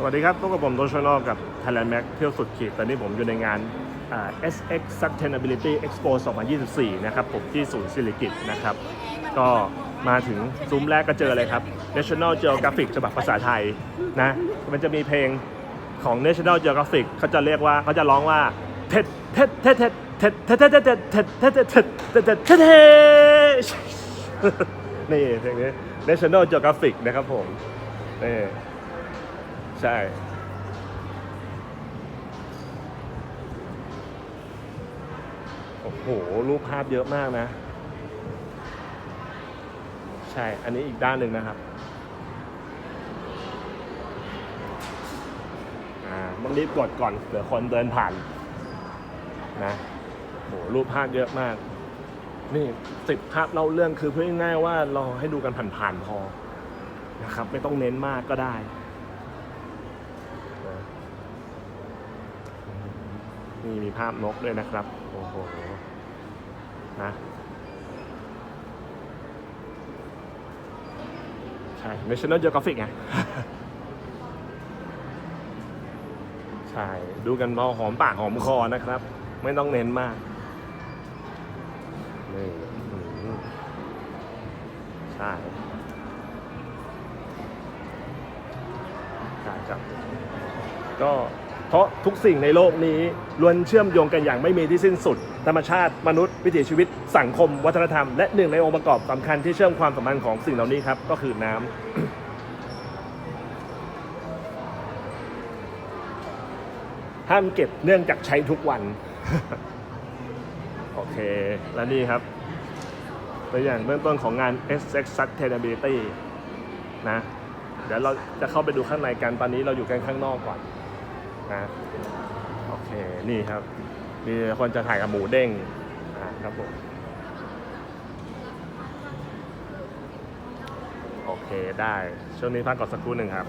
สวัสดีครับพบกับผมโดชนอลกับ Thailand Mac เที่ยวสุดขีด ตอนนี้ผมอยู่ในงาน SX Sustainability Expo 2024 นะครับ ผมที่ศูนย์ศิริกิตนะครับ ก็มาถึงซุ้มแรกก็เจอเลยครับ National Geographic ฉบับภาษาไทยนะ มันจะมีเพลงของ National Geographic เขาจะเรียกว่าเขาจะร้องว่าเท็ดเท็ดเท็ดเท็ดเท็ดเท็ดเท็ดเท็ดเท็ดเท็ดเท็ดเท็ดเท็ดเท็ดเท็ดเท็ดนี่เพลงนี้ National Geographic นะครับผมนี่ ใช่โอ้โห รูปภาพเยอะมากนะ ใช่ อันนี้อีกด้านหนึ่งนะครับอ่าต้องรีบกดก่อนเผื่อคนเดินผ่านนะโหรูปภาพเยอะมาก นี่สิบภาพเล่าเรื่องคือเพื่อง่ายๆว่าเราให้ดูกันผ่านๆพอนะครับ ไม่ต้องเน้นมากก็ได้ นี่มีภาพนกด้วยนะครับ โอ้โห นะ ใช่ National Geographic ไง ใช่ ดูกันพอหอมปากหอมคอนะครับ ไม่ต้องเน้นมาก นี่ใช่ใช่ครับก็ เพราะทุกสิ่งในโลกนี้ล้วนเชื่อมโยงกันอย่างไม่มีที่สิ้นสุด ธรรมชาติมนุษย์วิถีชีวิต สังคม วัฒนธรรม และหนึ่งในองค์ประกอบสำคัญที่เชื่อมความสัมพันธ์ของสิ่งเหล่านี้ครับ ก็คือน้ำห้ามเก็บเนื่องจากใช้ทุกวัน โอเค และนี่ครับตัวอย่างเบื้องต้นของงาน SX Sustainability นะ เดี๋ยวเราจะเข้าไปดูข้างในกัน ตอนนี้เราอยู่กันข้างนอกก่อน นะโอเคนี่ครับ มีคนจะถ่ายกับหมูเด้งนะครับผมโอเคได้ ช่วงนี้พักก่อนสักครู่หนึ่งครับ